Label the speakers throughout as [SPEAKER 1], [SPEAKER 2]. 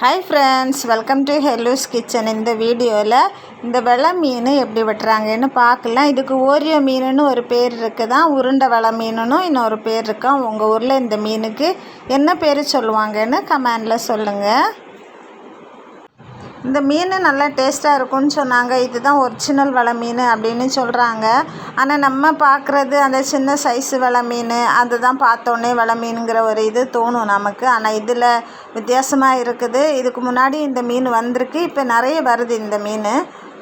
[SPEAKER 1] Hi friends welcome to ஹெல்லூஸ் kitchen இந்த வீடியோவில் இந்த வெள்ளை மீன் எப்படி வெட்டுறாங்கன்னு பார்க்கலாம். இதுக்கு ஓரியோ மீனுன்னு ஒரு பேர் இருக்குதான் உருண்டை வெலை மீனுன்னு இன்னொரு பேர் இருக்கான் உங்கள் ஊரில் இந்த மீனுக்கு என்ன பேர் சொல்லுவாங்கன்னு கமெண்டில் சொல்லுங்கள் இந்த மீன் நல்லா டேஸ்ட்டாக இருக்கும்னு சொன்னாங்க. இதுதான் ஒரிஜினல் வலை மீன் அப்படின்னு சொல்கிறாங்க ஆனால் நம்ம பார்க்குறது அந்த சின்ன சைஸு வலை மீன் அதுதான் பார்த்தோன்னே வலை மீனுங்கிற ஒரு இது தோணும் நமக்கு. ஆனால் இதில் வித்தியாசமாக இருக்குது. இதுக்கு முன்னாடி இந்த மீன் வந்திருக்கு. இப்போ நிறைய வருது இந்த மீன்.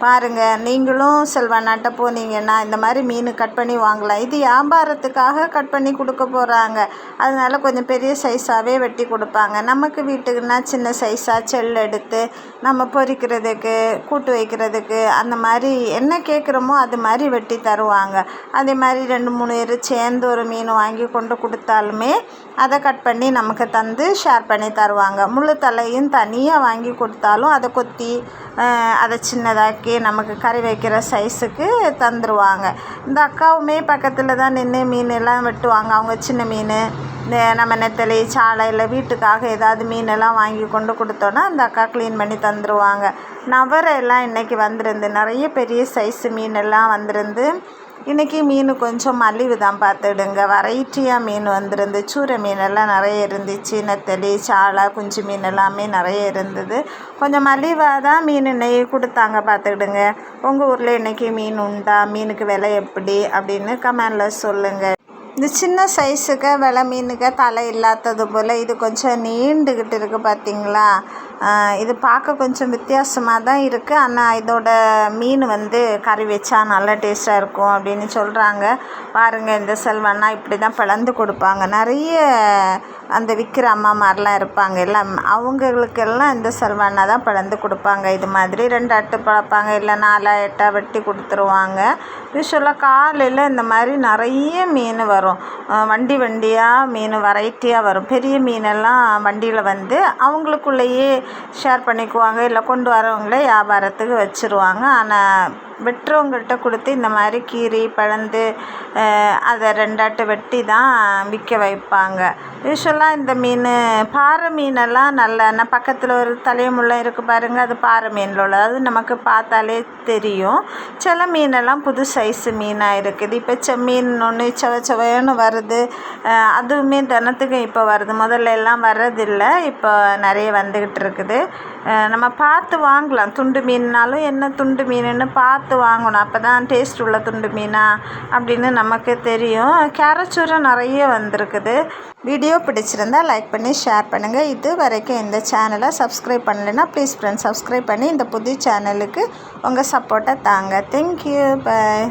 [SPEAKER 1] பாருங்கள் நீங்களும் செல்வநாட்டை போனீங்கன்னா இந்த மாதிரி மீன் கட் பண்ணி வாங்கலாம். இது வியாபாரத்துக்காக கட் பண்ணி கொடுக்க போகிறாங்க அதனால கொஞ்சம் பெரிய சைஸாகவே வெட்டி கொடுப்பாங்க. நமக்கு வீட்டுக்குன்னா சின்ன சைஸாக செல் எடுத்து நம்ம பொறிக்கிறதுக்கு கூட்டு வைக்கிறதுக்கு அந்த மாதிரி என்ன கேட்குறோமோ அது மாதிரி வெட்டி தருவாங்க. அதே மாதிரி ரெண்டு மூணு பேர் சேர்ந்து ஒரு மீன் வாங்கி கொண்டு கொடுத்தாலுமே அதை கட் பண்ணி நமக்கு தந்து ஷேர் பண்ணி தருவாங்க. முழு தலையும் தனியாக வாங்கி கொடுத்தாலும் அதை கொத்தி அதை சின்னதாக்கி நமக்கு கறி வைக்கிற சைஸுக்கு தந்துடுவாங்க இந்த அக்காவுமே பக்கத்தில் தான் நின்று மீன் எல்லாம் வெட்டுவாங்க. அவங்க சின்ன மீன் இந்த நம்ம நெத்தலி சாலை இல்லை வீட்டுக்காக ஏதாவது மீனெல்லாம் வாங்கி கொண்டு கொடுத்தோன்னா அந்த அக்கா க்ளீன் பண்ணி தந்துடுவாங்க நவரெல்லாம் இன்றைக்கி வந்திருந்து நிறைய பெரிய சைஸு மீன் எல்லாம் வந்திருந்து இன்றைக்கி மீன் கொஞ்சம் மலிவு தான் பார்த்துடுங்க. வெரைட்டியாக மீன் வந்துருந்து சூரை மீனெல்லாம் நிறைய இருந்துச்சு நெத்தலி சாலை குஞ்சு மீன் எல்லாமே நிறைய இருந்தது. கொஞ்சம் மலிவாக தான் மீன் இன்னைக்கு கொடுத்தாங்க பார்த்துக்கிடுங்க உங்கள் ஊரில் இன்றைக்கி மீன் உண்டா? மீனுக்கு விலை எப்படி? அப்படின்னு கமெண்டில் சொல்லுங்கள் இந்த சின்ன சைஸுக்கு வில மீனுக்கு தலை இல்லாதது போல் இது கொஞ்சம் நீண்டுக்கிட்டு இருக்குது பார்த்தீங்களா இது பார்க்க கொஞ்சம் வித்தியாசமாக தான் இருக்குது ஆனால் இதோட மீன் வந்து கறி வச்சா நல்லா டேஸ்ட்டாக இருக்கும் அப்படின்னு சொல்கிறாங்க பாருங்கள் இந்த செல்வன்னா இப்படி தான் பிளந்து கொடுப்பாங்க. நிறைய அந்த விற்கிற அம்மா மாதிரிலாம் இருப்பாங்க. எல்லாம் அவங்களுக்கெல்லாம் இந்த செல்வன்னா தான் பிளந்து கொடுப்பாங்க. இது மாதிரி ரெண்டு அட்டு பழப்பாங்க. இல்லை நாலா எட்டாக வெட்டி கொடுத்துருவாங்க. யூஸ்வலாக காலையில் இந்த மாதிரி நிறைய மீன் வரும். வண்டி வண்டியாக மீன் வெரைட்டியாக வரும். பெரிய மீனெல்லாம் வண்டியில் வந்து அவங்களுக்குள்ளேயே ஷேர் பண்ணிக்குவாங்க. இல்லை கொண்டு வரவங்களே வியாபாரத்துக்கு வச்சுருவாங்க. ஆனால் வெட்டுறவங்கள்ட்ட கொடுத்து இந்த மாதிரி கீறி பிளந்து அதை ரெண்டாட்டு வெட்டி தான் விற்க வைப்பாங்க. யூஸ்வலாக இந்த மீன் பாறை மீனெல்லாம் நல்ல பக்கத்தில் ஒரு தலைமுள்ளம் இருக்குது பாருங்கள் அது பாறை மீனில் உள்ளது. அது நமக்கு பார்த்தாலே தெரியும். சில மீனெல்லாம் புது சைஸு மீனாக இருக்குது. இப்போ செம்மீன் ஒன்று செவ செவையன்னு வருது. அதுவுமே தினத்துக்கும் இப்போ வருது. முதல்ல எல்லாம் வர்றதில்லை. இப்போ நிறைய வந்துக்கிட்டு இருக்குது. நம்ம பார்த்து வாங்கலாம். துண்டு மீன்னாலும் என்ன துண்டு மீனுன்னு பார்த்து பார்த்து வாங்கணும். அப்போ தான் டேஸ்ட் உள்ள துண்டு மீனா அப்படின்னு நமக்கு தெரியும். கேரச்சூரை நிறைய வந்திருக்குது. வீடியோ பிடிச்சிருந்தா லைக் பண்ணி ஷேர் பண்ணுங்கள் இது வரைக்கும் இந்த சேனலை சப்ஸ்கிரைப் பண்ணலைன்னா ப்ளீஸ் ஃப்ரெண்ட்ஸ் சப்ஸ்கிரைப் பண்ணி இந்த புது சேனலுக்கு உங்கள் சப்போர்ட்டை தாங்க. Thank you bye